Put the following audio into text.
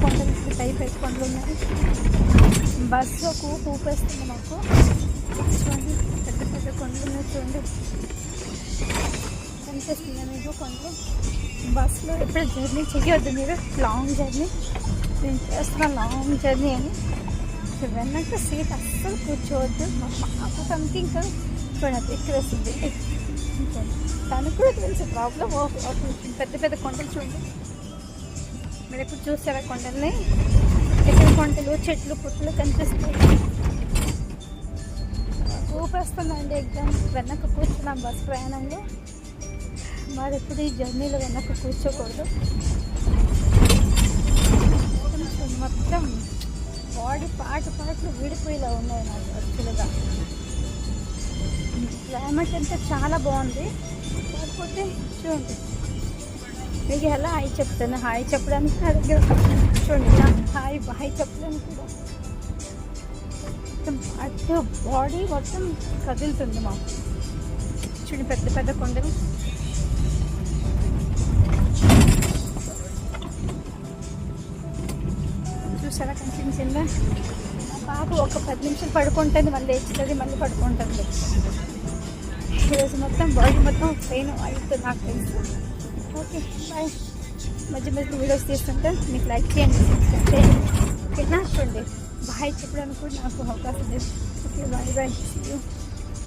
కొండలు టైప్ వేసి కొండలు ఉన్నాయి బస్సుకు ఊపేస్తుంది మాకు చూడండి పెద్ద పెద్ద కొండలు ఉన్నాయి చూడండి కనిపిస్తుంది మీకు కొండలు బస్సులో ఎప్పుడు జర్నీ చెయ్యొద్దు మీరు లాంగ్ జర్నీ నేను చేస్తున్న లాంగ్ జర్నీ అని వెనక సీట్ అస్సలు కూర్చోవద్దు మాకు సంథింగ్ చూడండి ఎక్కువ వస్తుంది తనకు కూడా తెలుసు ప్రాబ్లం పెద్ద పెద్ద కొండలు చూడండి. మీరు ఎప్పుడు చూసారా కొండల్ని? ఎక్కడ కొండలు చెట్లు పుట్లు కనిపిస్తాయి ఊపేస్తుందండి ఎగ్జామ్. వెనక కూర్చున్నాం బస్ ప్రయాణంలో. మరి ఎప్పుడు ఈ జర్నీలో వెనక కూర్చోకూడదు. మొత్తం బాడీ పాట పాటలు విడిపోయేలా ఉన్నాయి నాకు యాక్చువల్గా. క్లైమేట్ అంతా చాలా బాగుంది. కాకపోతే చూడండి. మీకు ఎలా హాయ్ చెప్తాను? హాయ్ చెప్పడానికి నా దగ్గర చూడండి హాయ్ హాయ్ చెప్పడానికి కూడా. మొత్తం అటు బాడీ మొత్తం కదులుతుంది మాకు. చూడండి పెద్ద పెద్ద కొండలు. చూసారా కనిపించిందా? మా పాప ఒక పది నిమిషాలు పడుకుంటుంది మళ్ళీ లేచుతుంది మళ్ళీ పడుకుంటుంది. ఈరోజు మొత్తం బాడీ మొత్తం పెయిన్ అవుతుంది నాకు తెలుసు. ओके बाय मज़े मज़े तुम्ही व्यवस्थित असतात ना सोडले बाहेरचे पण ओके बाय बाय यू